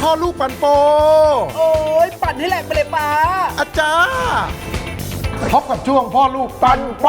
พ่อลูกปันโป โอ้ยปั่นให้แหลกไปเลยป้า อาจารย์พบกับช่วงพ่อลูกปันโป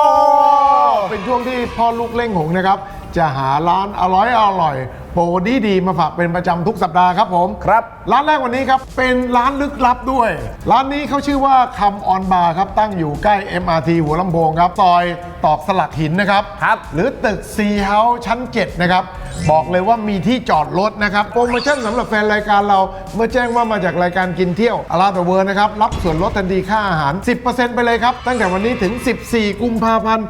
เป็นช่วงที่พ่อลูกเล่งหงนะครับ จะหาร้านอร่อยอร่อยโปรดีดีๆมาฝากเป็นประจำทุกสัปดาห์ครับผม ครับ ร้านแรกวันนี้ครับ เป็นร้านลึกลับด้วย ร้านนี้เขาชื่อว่าคำออนบาร์ครับ ตั้งอยู่ใกล้ MRT หัวลำโพงครับ ซอยตอกสลักหินนะครับ ครับ หรือตึกซีเฮาส์ชั้น 7 นะครับ บอกเลยว่ามีที่จอดรถนะครับ โปรโมชั่นสำหรับแฟนรายการเรา เมื่อแจ้งว่ามาจากรายการกินเที่ยวอาราตเวอร์นะครับ รับส่วนลดทันทีค่าอาหาร 10%ไปเลยครับ ตั้งแต่วันนี้ถึง 14 กุมภาพันธ์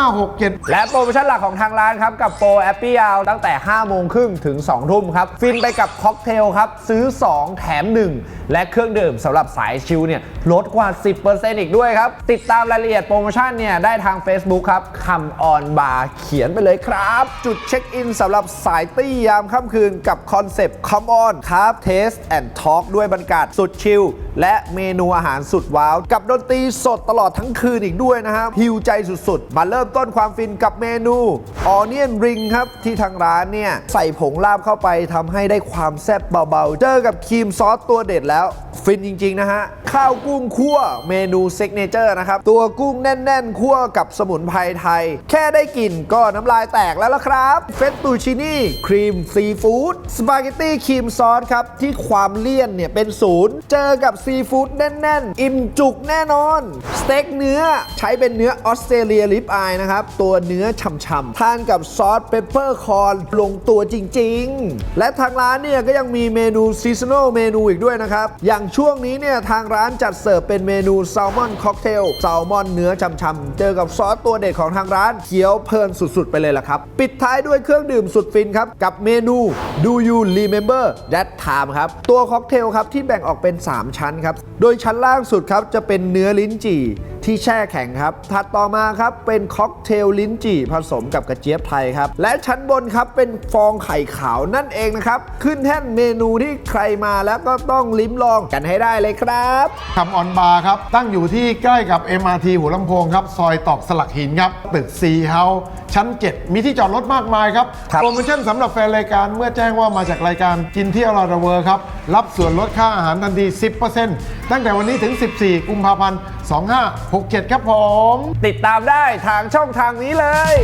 2567 และโปรโมชั่นหลักของทางร้านครับกับโปรแอปปี้ยาวตั้งแต่ 5 โมงงครึ่งถึง 2 ทุ่มครับ ฟินไปกับค็อกเทลครับ ซื้อ 2 แถม 1 และเครื่องดื่มสำหรับสายชิลเนี่ยลดกว่า 10%อีกด้วยครับ ติดตามรายละเอียดโปรโมชั่นเนี่ยได้ทาง Facebook ครับคำออนบาร์เขียนไปเลยครับ จุดเช็คอินสำหรับสายตี้ยามค่ำคืนกับคอนเซปต์คำออนครับเทสแอนด์ทอล์กด้วยบรรยากาศสุดชิล และเมนูอาหารสุดว้าว กับดนตรีสดตลอดทั้งคืนอีกด้วยนะครับฮิวใจสุดๆ มาเริ่มต้นความฟินกับเมนูออเนียนริงครับ ที่ทางร้านเนี่ย ใส่ผงลาบเข้าไปทำให้ได้ความแซ่บเบาๆ เจอกับครีมซอสตัวเด็ดแล้ว ฟินจริง ๆ นะฮะ ข้าวกุ้งคั่วเมนูเซิกเนเจอร์นะครับ ตัวกุ้งแน่น ๆ คั่วกับสมุนไพรไทย แค่ได้กลิ่นก็น้ำลายแตกแล้วละครับเฟตตูชินี่ครีมซีฟู้ดสปาเกตตี้ครีมซอสครับที่ความเลี่ยนเนี่ยเป็นศูนย์เจอกับซีฟู้ดแน่น ๆ อิ่มจุกแน่นอน สเต็กเนื้อใช้เป็นเนื้อออสเตรเลียลิปอายนะครับ ตัวเนื้อฉ่ำๆทานกับซอสเปปเปอร์คอนลงตัวจริง ๆ และทางร้านเนี่ยก็ยังมีเมนูซีซัน a ลเมนูอีกด้วยนะครับ อย่างช่วงนี้เนี่ยทางร้านจัดเสิร์ฟเป็นเมนูแซลมอนค็อกเทลแซลมอนเนื้อฉ่ำๆเจอกับซอสตัวเด็ดของทางร้านเคี้ยวเพลินสุดๆ ไปเลยล่ะครับ ปิดท้ายด้วยเครื่องดื่มสุดฟินครับ กับเมนู Do You Remember That Time ครับ ตัวค็อกเทลครับที่แบ่งออกเป็น 3 ชั้นครับ โดยชั้นล่างสุดครับจะเป็นเนื้อลิ้นจี่ที่แช่แข็งครับ ถัดต่อมาครับเป็นค็อกเทลลิ้นจี่ผสมกับกระเจี๊ยบไทยครับ และชั้นบนครับเป็นฟองไข่ขาวนั่นเองนะครับ ขึ้นแท่นเมนูที่ใครมาแล้วก็ต้องลิ้มลองกันให้ได้เลยครับคำออนบาร์ครับ ตั้งอยู่ที่ใกล้กับ MRT หัวลำโพงครับ ซอยตอกสลักหินครับ ตึกซีเฮาส์ชั้น 7 มีที่จอดรถมากมายครับครับ โปรโมชั่นสำหรับแฟนรายการเมื่อแจ้งว่ามาจากรายการกินเที่ยวเราเวอร์ครับรับส่วนลดค่าอาหารทันที 10%ตั้งแต่วันนี้ถึง 14 กุมภาพันธ์ 2567 ครับผม ติดตามได้ทางช่องทางนี้เลย